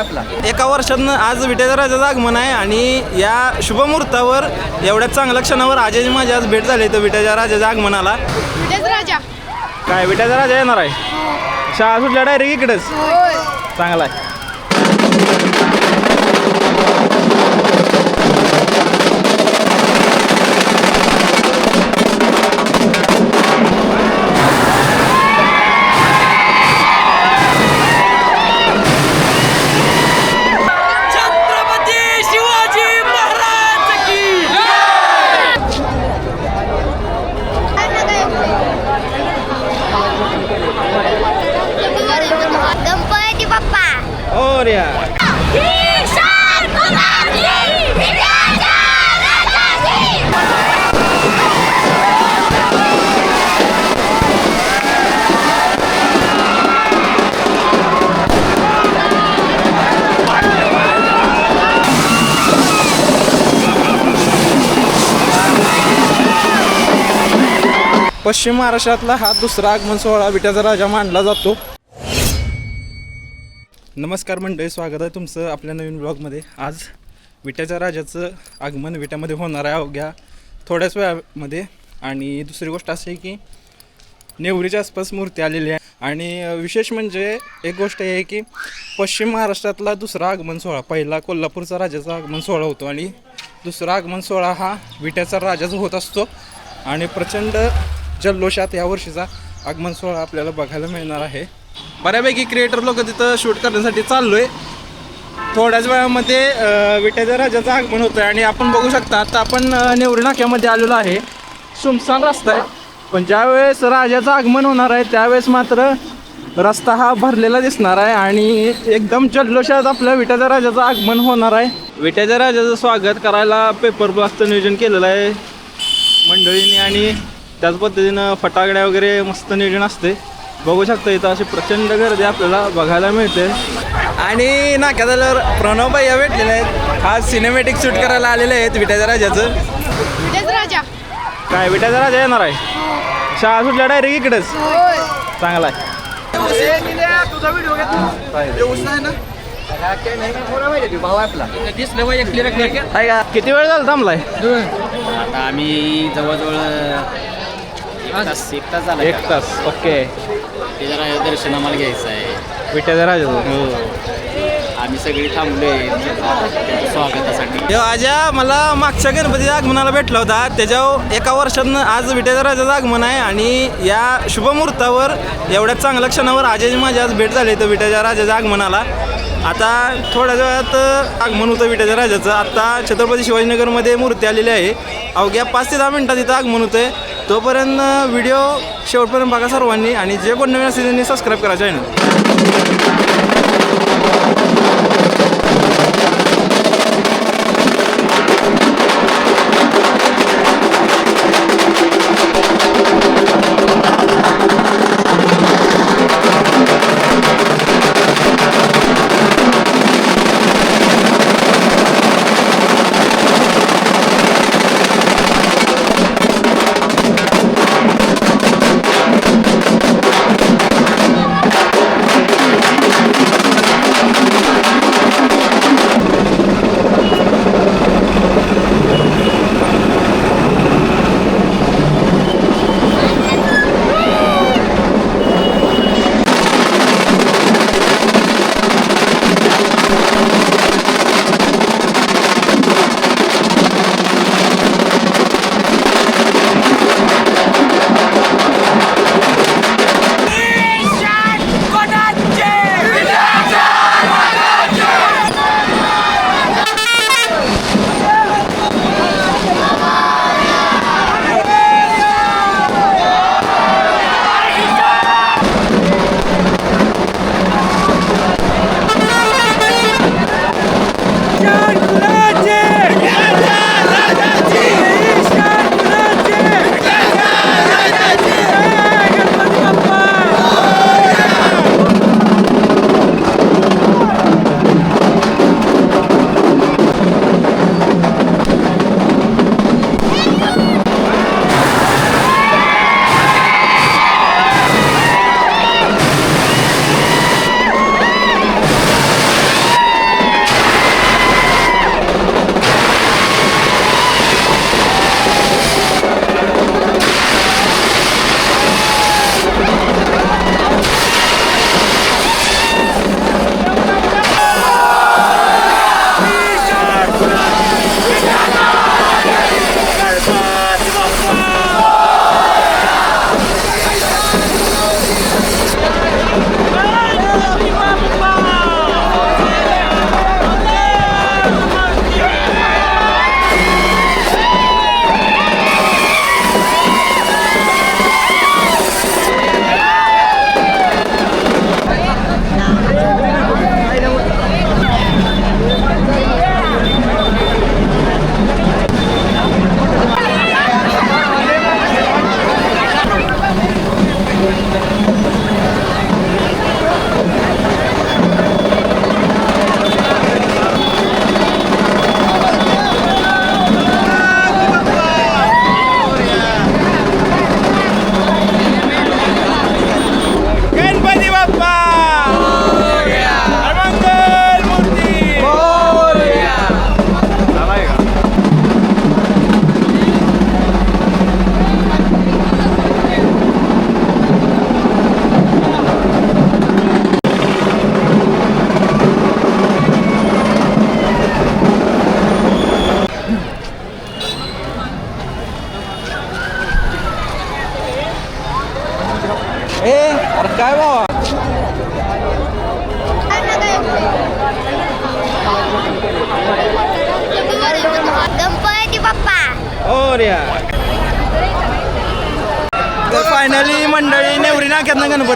आपला एका वर्षातनं आज विट्याच्या राजाचं आगमन आहे आणि या शुभमुहूर्तावर एवढ्या चांगल्या क्षणावर आजची माझी आज भेट झाली. तर विट्याच्या राजाच्या आगमनाला. राजा काय विट्याचा राजा येणार आहे? शाळा सुटल्या डायरेक्ट इकडेच. होय. चांगला आहे. हो पश्चिम महाराष्ट्रातला हा दुसरा आगमन सोहळा विट्याचा राजा मानला जातो. नमस्कार मंडळी स्वागत आहे तुमचं आपल्या नवीन ब्लॉगमध्ये आज विट्याच्या राजाचं आगमन विट्यामध्ये होणार आहे अवघ्या थोड्याच वेळामध्ये. आणि दुसरी गोष्ट अशी की नेवरीच्या आसपास मूर्ती आलेली आहे. आणि विशेष म्हणजे एक गोष्ट आहे की पश्चिम महाराष्ट्रातला दुसरा आगमन सोहळा पहिला कोल्हापूरचा राजाचा आगमन सोहळा होतो. आणि दुसरा आगमन सोहळा हा विट्याचा राजाचा होत असतो. आणि प्रचंड जल्लोषात या वर्षीचा आगमन सोहळा आपल्याला बघायला मिळणार आहे. बऱ्यापैकी क्रिएटर लोक तिथं शूट करण्यासाठी चाललो आहे थोड्याच वेळामध्ये अ, विट्याच्या राजाचं आगमन होतं आणि आपण बघू शकता आता आपण अ, नेवरी नाक्यामध्ये आलेलो आहे. सुमसान रस्ता आहे. पण ज्यावेळेस राजाचं आगमन होणार आहे त्यावेळेस मात्र रस्ता हा भरलेला दिसणार आहे आणि एकदम जल्लोषात आपल्या विट्याच्या राजाचं आगमन होणार आहे. विट्याच्या राजाचं स्वागत करायला पेपर ब्लास्टचं नियोजन केलेलं आहे. मंडळीने आणि त्याच पद्धतीनं फटाकड्या वगैरे मस्त नियोजन असते बघू शकता इथं अशी प्रचंड गर्दी आपल्याला बघायला मिळते. आणि नाक्यात आल्यावर प्रणव भैया भेटलेले आहेत. हा सिनेमॅटिक शूट करायला आलेले आहेत विट्याच्या राजाचं. विटेच राजा. काय विट्याचा राजा येणार आहे? शाळा सुटल्या डायरेक्ट इकडेच. चांगला आहे. किती वेळ झाला थांबलाय? आता आम्ही जवळजवळ एक तास एक तास झाला. एक तास ओके. दर्शन आम्हाला घ्यायचं आहे. हो. आम्ही सगळे थांबलोय त्यांच्या स्वागतासाठी. तेव्हा आजा मला मागच्या गणपतीच्या आगमनाला भेटला होता. त्याच्यावर एका वर्षातनं आज विट्याच्या राजाचं आगमन आहे आणि या शुभमुहूर्तावर एवढ्या चांगल्या क्षणावर आजाची माझी आज भेट झाली. तर विट्याच्या राजाच्या आगमनाला आता थोड्या वेळात आगमन होतं विटाच्या राजाचं. आता छत्रपती शिवाजीनगरमध्ये मूर्ती आलेली आहे. अवघ्या पाच ते दहा मिनटात इथं आगमन होतं आहे तोपर्यंत व्हिडिओ शेवटपर्यंत बघा सर्वांनी आणि जे कोण नवीन असतील त्यांनी सबस्क्राईब करायचं आहे ना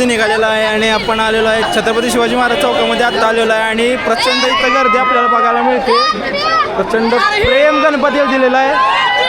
गणपती निघालेला आहे आणि आपण आलेलो आहे छत्रपती शिवाजी महाराज चौकामध्ये. आत्ता आलेलो आहे आणि प्रचंड इथं गर्दी आपल्याला बघायला मिळते. प्रचंड प्रेम गणपतीला दिलेला आहे.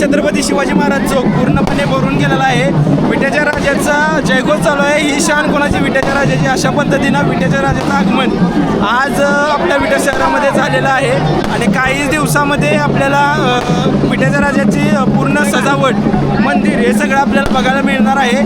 छत्रपती शिवाजी महाराज चौक पूर्णपणे भरून गेलेला आहे. विट्याच्या राजाचा जयघोष चालू आहे. ही शान कोणाची? विट्याच्या राजाची. अशा पद्धतीनं विट्याच्या राजाचं आगमन आज आपल्या विटा शहरामध्ये झालेलं आहे. आणि काही दिवसामध्ये आपल्याला अ, विट्याच्या राजाची पूर्ण सजावट मंदिर हे सगळं आपल्याला बघायला मिळणार आहे.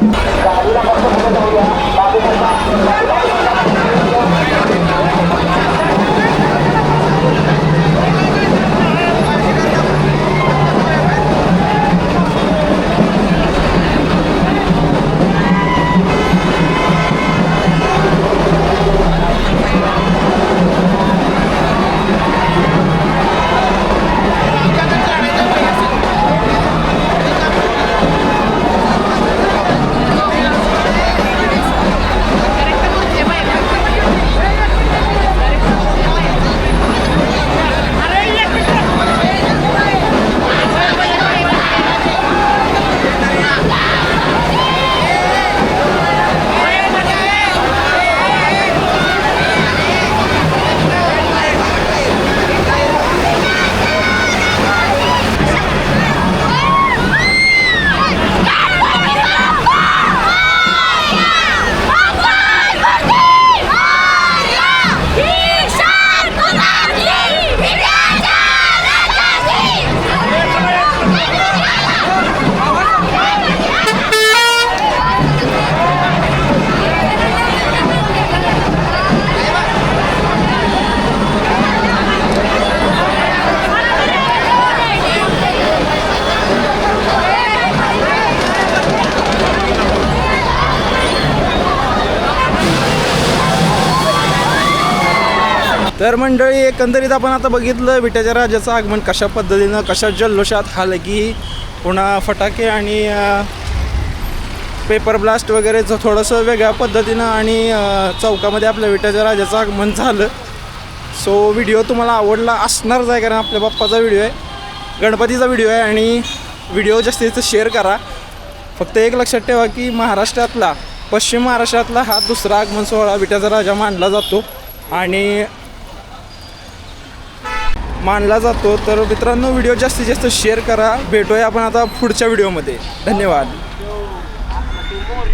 तर मंडळी एकंदरीत आपण आता बघितलं विट्याच्या राजाचं आगमन कशा पद्धतीनं कशा जल्लोषात हाल की पुन्हा फटाके आणि पेपर ब्लास्ट वगैरेचं थोडंसं वेगळ्या पद्धतीनं आणि चौकामध्ये आपल्या विट्याच्या राजाचं आगमन झालं. सो व्हिडिओ तुम्हाला आवडला असणारच आहे कारण आपल्या बाप्पाचा व्हिडिओ आहे गणपतीचा व्हिडिओ आहे आणि व्हिडिओ जास्तीत जास्त शेअर करा. फक्त एक लक्षात ठेवा की महाराष्ट्रातला पश्चिम महाराष्ट्रातला हा दुसरा आगमन सोहळा विट्याचा राजा मानला जातो. आणि मानला जातो. तर मित्रांनो व्हिडिओ जास्तीत जास्त शेअर करा. भेटूया आपण आता पुढच्या व्हिडिओमध्ये धन्यवाद.